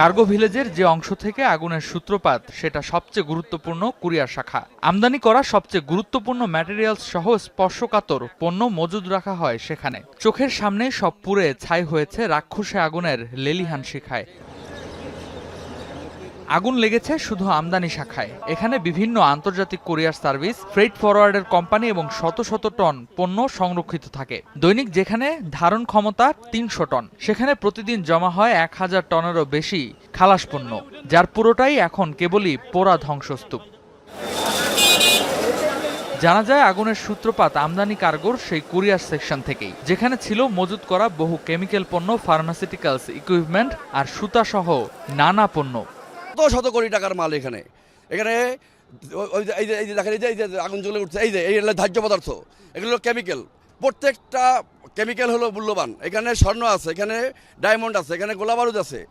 Cargo ভিলেজের যে অংশ থেকে আগুনের সূত্রপাত, সেটা সবচেয়ে গুরুত্বপূর্ণ কুরিয়ার শাখা। আমদানি করা সবচেয়ে গুরুত্বপূর্ণ ম্যাটেরিয়ালস সহ স্পর্শকাতর পণ্য মজুদ রাখা হয় সেখানে। চোখের সামনে সব পুরে ছাই হয়েছে রাক্ষসে আগুনের লেলিহান শিখায়। আগুন লেগেছে শুধু আমদানি শাখায়। এখানে বিভিন্ন আন্তর্জাতিক কুরিয়ার সার্ভিস, ফ্রেট ফরওয়ার্ডের কোম্পানি এবং শত শত টন পণ্য সংরক্ষিত থাকে। দৈনিক যেখানে ধারণ ক্ষমতা তিনশো টন, সেখানে প্রতিদিন জমা হয় এক হাজার টনেরও বেশি খালাস পণ্য, যার পুরোটাই এখন কেবলই পোড়া ধ্বংসস্তূপ। জানা যায় আগুনের সূত্রপাত আমদানি কার্গোর সেই কুরিয়ার সেকশন থেকেই, যেখানে ছিল মজুত করা বহু কেমিক্যাল পণ্য, ফার্মাসিউটিক্যালস, ইকুইপমেন্ট আর সুতাসহ নানা পণ্য। শত শত কোটি টাকার মাল এখানে। এখানে ওই- যে, এই যে এই যে দেখেন, এই যে এই যে আগুন জ্বলে উঠছে, এই যে, এই ধার্য পদার্থ, এগুলো কেমিক্যাল প্রত্যেকটা কেমিক্যাল হলো মূল্যবান। এখানে স্বর্ণ আছে, এখানে ডায়মন্ড আছে, এখানে গোলা বারুদ আছে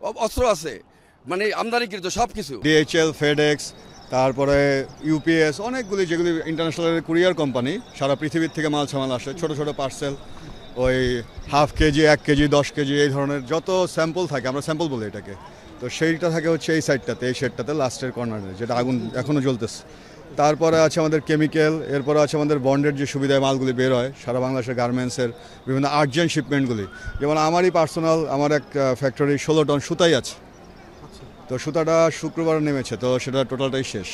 অস্ত্র আছে মানে আমদানিকৃত সব কিছু ডিএইচএল ফেডেক্স তারপরে ইউপিএস অনেকগুলি যেগুলি ইন্টারন্যাশনাল কুরিয়ার কোম্পানি সারা পৃথিবীর থেকে মাল সামাল আসে। ছোট ছোট পার্সেল ওই হাফ কেজি, এক কেজি, দশ কেজি, এই ধরনের যত স্যাম্পল থাকে, আমরা স্যাম্পল বলি এটাকে। তো সেইটা থাকে হচ্ছে এই সাইডটাতে এই শেডটাতে লাস্টের কর্নারে যেটা আগুন এখনও জ্বলতেছে। তারপরে আছে আমাদের কেমিক্যাল এরপরে আছে আমাদের বন্ডের যে সুবিধায় মালগুলি বের হয়, সারা বাংলাদেশের গার্মেন্টসের বিভিন্ন আর্জেন্ট শিপমেন্টগুলি যেমন আমারই পার্সোনাল আমার এক ফ্যাক্টরি ষোলো টন সুতাই আছে। তো সুতাটা শুক্রবার নেমেছে, তো সেটা টোটালটাই শেষ।